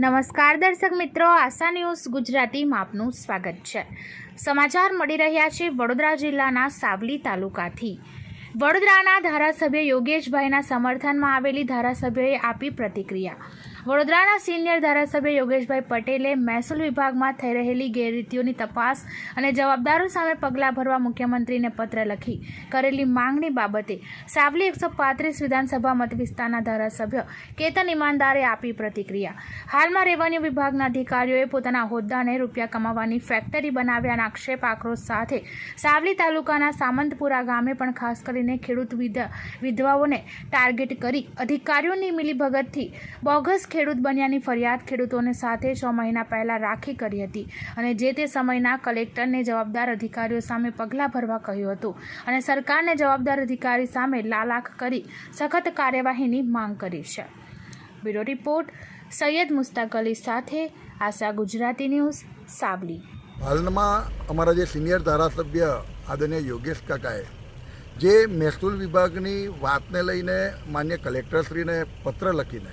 નમસ્કાર દર્શક મિત્રો, આશા ન્યૂઝ ગુજરાતીમાં આપનું સ્વાગત છે. સમાચાર મળી રહ્યા છે વડોદરા જિલ્લાના સાવલી તાલુકાથી. વડોદરાના ધારાસભ્ય યોગેશભાઈના સમર્થનમાં આવેલી ધારાસભ્યોએ આપી પ્રતિક્રિયા. વડોદરાના સિનિયર ધારાસભ્ય યોગેશભાઈ પટેલે મહેસૂલ વિભાગમાં થઈ રહેલી ગેરરીતિઓની તપાસ અને જવાબદારો સામે પગલાં ભરવા મુખ્યમંત્રીને પત્ર લખી કરેલી માંગણી બાબતે સાવલી એકસો પાંત્રીસ વિધાનસભા મત વિસ્તારના ધારાસભ્ય કેતન ઇમાનદારે આપી પ્રતિક્રિયા. હાલમાં રેવન્યુ વિભાગના અધિકારીઓએ પોતાના હોદ્દાને રૂપિયા કમાવાની ફેક્ટરી બનાવ્યાના આક્ષેપ આક્રોશ સાથે સાવલી તાલુકાના સામંતપુરા ગામે પણ ખાસ કરીને ખેડૂત વિધ, વિધવાઓને ટાર્ગેટ કરી અધિકારીઓની મિલીભગતથી બોગસ ખેડૂત બન્યાની ફરિયાદ ખેડૂતોને સાથે છ મહિના પહેલાં રાખી કરી હતી અને જે તે સમયના કલેક્ટરને જવાબદાર અધિકારીઓ સામે પગલાં ભરવા કહ્યું હતું અને સરકારને જવાબદાર અધિકારી સામે લાલાખ કરી સખત કાર્યવાહીની માંગ કરી છે. બ્યુરો રિપોર્ટ, સૈયદ મુસ્તાક અલી સાથે આશા ગુજરાતી ન્યૂઝ, સાબલી. હાલમાં અમારા જે સિનિયર ધારાસભ્ય આદરણીય યોગેશ કાકાએ જે મહેસૂલ વિભાગની વાતને લઈને માન્ય કલેક્ટરશ્રીને પત્ર લખીને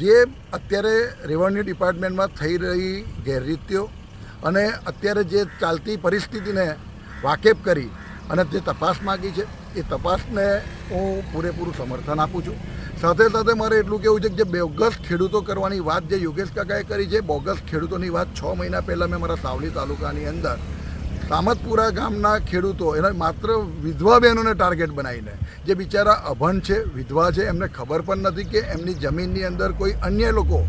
જે અત્યારે રેવન્યુ ડિપાર્ટમેન્ટમાં થઈ રહી ગેરરીતિઓ અને અત્યારે જે ચાલતી પરિસ્થિતિને વાકેફ કરી અને જે તપાસ માગી છે, એ તપાસને હું પૂરેપૂરું સમર્થન આપું છું. સાથે સાથે મારે એટલું કહેવું છે કે જે બોગસ ખેડૂતો કરવાની વાત જે યોગેશ કાકાએ કરી છે, બોગસ ખેડૂતોની વાત છ મહિના પહેલાં મેં મારા સાવલી તાલુકાની અંદર સામતપુરા ગામના ખેડૂતો એના માત્ર વિધવા બહેનોને ટાર્ગેટ બનાવીને, જે બિચારા અભણ છે, વિધવા છે, એમને ખબર પણ નથી કે એમની જમીનની અંદર કોઈ અન્ય લોકો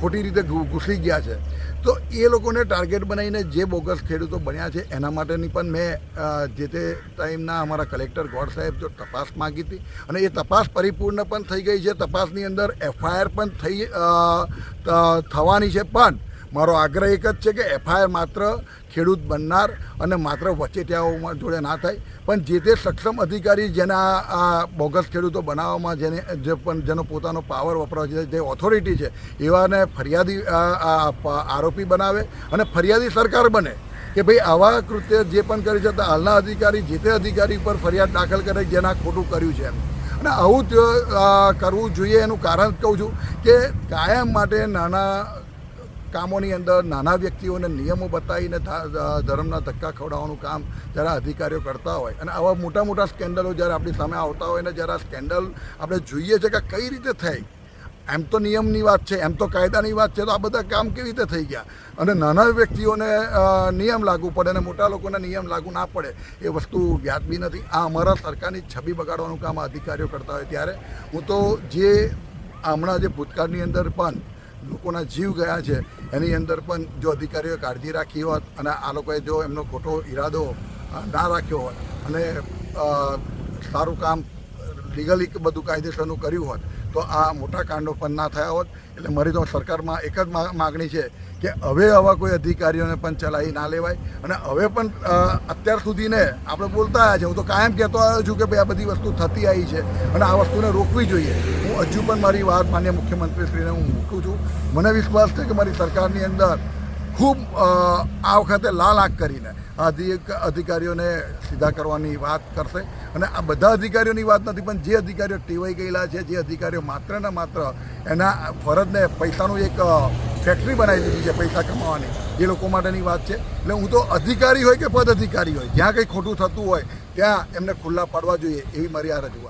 ખોટી રીતે ઘૂસી ગયા છે. તો એ લોકોને ટાર્ગેટ બનાવીને જે બોગસ ખેડૂતો બન્યા છે, એના માટેની પણ મેં જે તે ટાઈમના અમારા કલેક્ટર ગોડ સાહેબ જો તપાસ માગી હતી અને એ તપાસ પરિપૂર્ણ પણ થઈ ગઈ છે. તપાસની અંદર એફઆઈઆર પણ થઈ થવાની છે. પણ મારો આગ્રહ એક જ છે કે એફઆઈઆર માત્ર ખેડૂત બનનાર અને માત્ર વચેટિયાઓમાં જોડે ના થાય. પણ જે તે સક્ષમ અધિકારી જેના આ બોગસ ખેડૂતો બનાવવામાં જેને, જે પણ, જેનો પોતાનો પાવર વપરાવ છે, જે ઓથોરિટી છે, એવાને ફરિયાદી આરોપી બનાવે અને ફરિયાદી સરકાર બને કે ભાઈ આવા કૃત્ય જે પણ કરી છે, તો હાલના અધિકારી, જે તે અધિકારી પર ફરિયાદ દાખલ કરે જેના ખોટું કર્યું છે એમ. અને આવું જ કરવું જોઈએ એનું કારણ કહું છું કે કાયમ માટે નાના કામોની અંદર નાના વ્યક્તિઓને નિયમો બતાવીને ધર્મના ધક્કા ખવડાવવાનું કામ જ્યારે અધિકારીઓ કરતા હોય અને આવા મોટા મોટા સ્કેન્ડલો જ્યારે આપણી સામે આવતા હોય ને જ્યારે આ સ્કેન્ડલ આપણે જોઈએ છે કે કઈ રીતે થઈ, એમ તો નિયમની વાત છે, એમ તો કાયદાની વાત છે, તો આ બધા કામ કેવી રીતે થઈ ગયા? અને નાના વ્યક્તિઓને નિયમ લાગુ પડે અને મોટા લોકોને નિયમ લાગુ ના પડે એ વસ્તુ વ્યાજબી નથી. આ અમારા સરકારની છબી બગાડવાનું કામ અધિકારીઓ કરતા હોય ત્યારે. હું તો જે હમણાં જે ભૂતકાળની અંદર પણ લોકોના જીવ ગયા છે, એની અંદર પણ જો અધિકારીઓએ કાળજી રાખી હોત અને આ લોકોએ જો એમનો ખોટો ઈરાદો ના રાખ્યો હોત અને સારું કામ લીગલી બધું કાયદેસરનું કર્યું હોત, તો આ મોટા કાંડો પણ ના થયા હોત. એટલે મારી તો સરકારમાં એક જ માગણી છે કે હવે આવા કોઈ અધિકારીઓને પણ ચલાવી ના લેવાય. અને હવે પણ અત્યાર સુધીને આપણે બોલતા આવ્યા છે. હું તો કાયમ કહેતો આવ્યો છું કે ભાઈ આ બધી વસ્તુ થતી આવી છે અને આ વસ્તુને રોકવી જોઈએ. હું હજુ પણ મારી વાત માન્ય મુખ્યમંત્રીશ્રીને હું મૂકું છું. મને વિશ્વાસ છે કે મારી સરકારની અંદર ખૂબ આ વખતે લાલ આંખ કરીને અધિકારીઓને સીધા કરવાની વાત કરશે. અને આ બધા અધિકારીઓની વાત નથી, પણ જે અધિકારીઓ ટેવાઈ ગયેલા છે, જે અધિકારીઓ માત્ર ને માત્ર એના ફરજને પૈસાનું એક ફેક્ટરી બનાવી દીધી છે પૈસા કમાવાની. એ લોકો માટેની વાત છે. એટલે હું તો અધિકારી હોય કે પદ અધિકારી હોય, જ્યાં કંઈ ખોટું થતું હોય, ત્યાં એમને ખુલ્લા પાડવા જોઈએ એવી મારી આ રજૂઆત